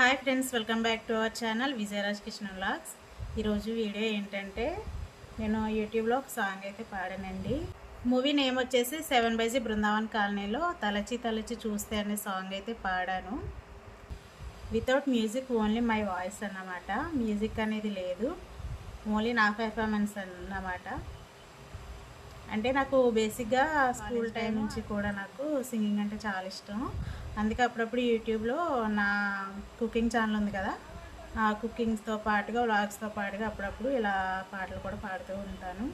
Hi friends welcome back to our channel Vijayaraj Krishna vlogs. ఈరోజు video ఏంటంటే నేను యూట్యూబ్లో ఒక సాంగ్ అయితే పాడానండి. మూవీ నేమ్ వచ్చేసి సెవెన్ బైజీ బృందావన్ కాలనీలో తలచి తలచి చూస్తే అనే సాంగ్ అయితే పాడాను. Without music only my voice అన్నమాట. మ్యూజిక్ అనేది లేదు. ఓన్లీ నా పెర్ఫార్మెన్స్ అన్నమాట. అంటే నాకు బేసిక్గా స్కూల్ టైం నుంచి కూడా నాకు సింగింగ్ అంటే చాలా ఇష్టం. అందుకే అప్పుడప్పుడు యూట్యూబ్లో నా కుకింగ్ ఛానల్ ఉంది కదా ఆ కుకింగ్స్తో పాటుగా వ్లాగ్స్తో పాటుగా అప్పుడప్పుడు ఇలా పాటలు కూడా పాడుతూ ఉంటాను.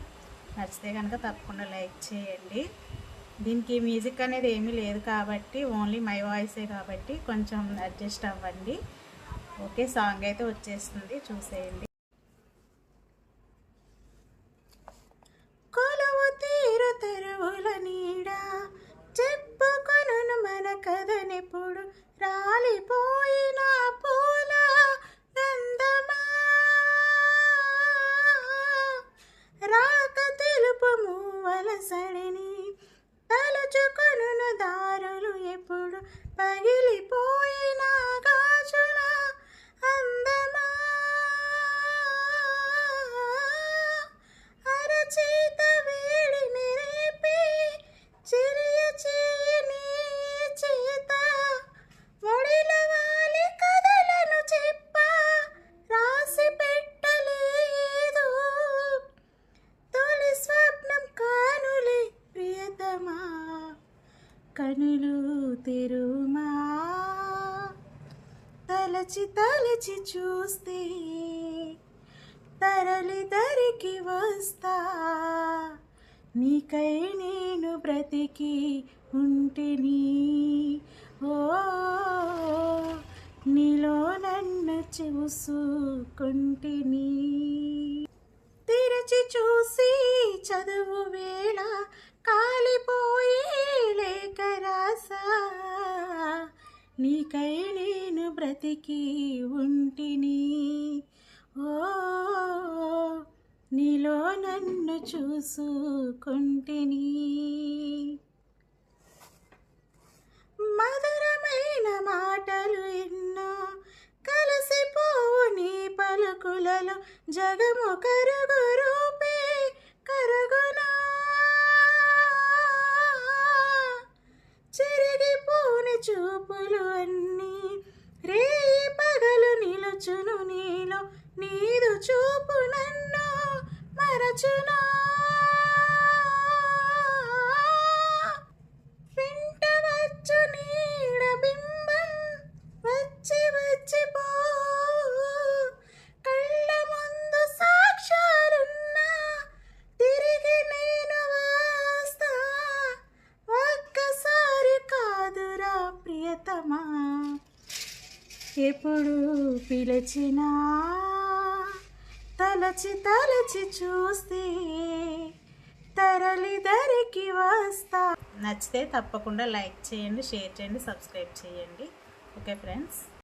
నచ్చితే కనుక తప్పకుండా లైక్ చేయండి. దీనికి మ్యూజిక్ అనేది ఏమీ లేదు కాబట్టి ఓన్లీ మై వాయిసే కాబట్టి కొంచెం అడ్జస్ట్ అవ్వండి. ఓకే సాంగ్ అయితే వచ్చేస్తుంది. చూసేయండి. ఎప్పుడు కనులు తెరుమా? తలచి తలచి చూస్తే తరలి దరికి వస్తా. నీకై నేను బ్రతికి ఉంటిని. ఓ నీలో నన్ను చూసుకుంటిని. తెరచి చూసి చదువు వేళ కాలిపో నీకై నేను బ్రతికి ఉంటిని. ఓ నీలో నన్ను చూసుకుంటిని. మధురమైన మాటలు ఎన్నో కలిసిపోవు నీ పలుకులలో. జగము కరుగు రూపే కరుగునా మరచును నీలో నీదు చూపు నన్ను మరచును ఎప్పుడు పిలిచినా తలచి తలచి చూస్తే తరలి ధరికి వస్తా. నచ్చితే తప్పకుండా లైక్ చేయండి షేర్ చేయండి సబ్స్క్రైబ్ చేయండి. Okay friends.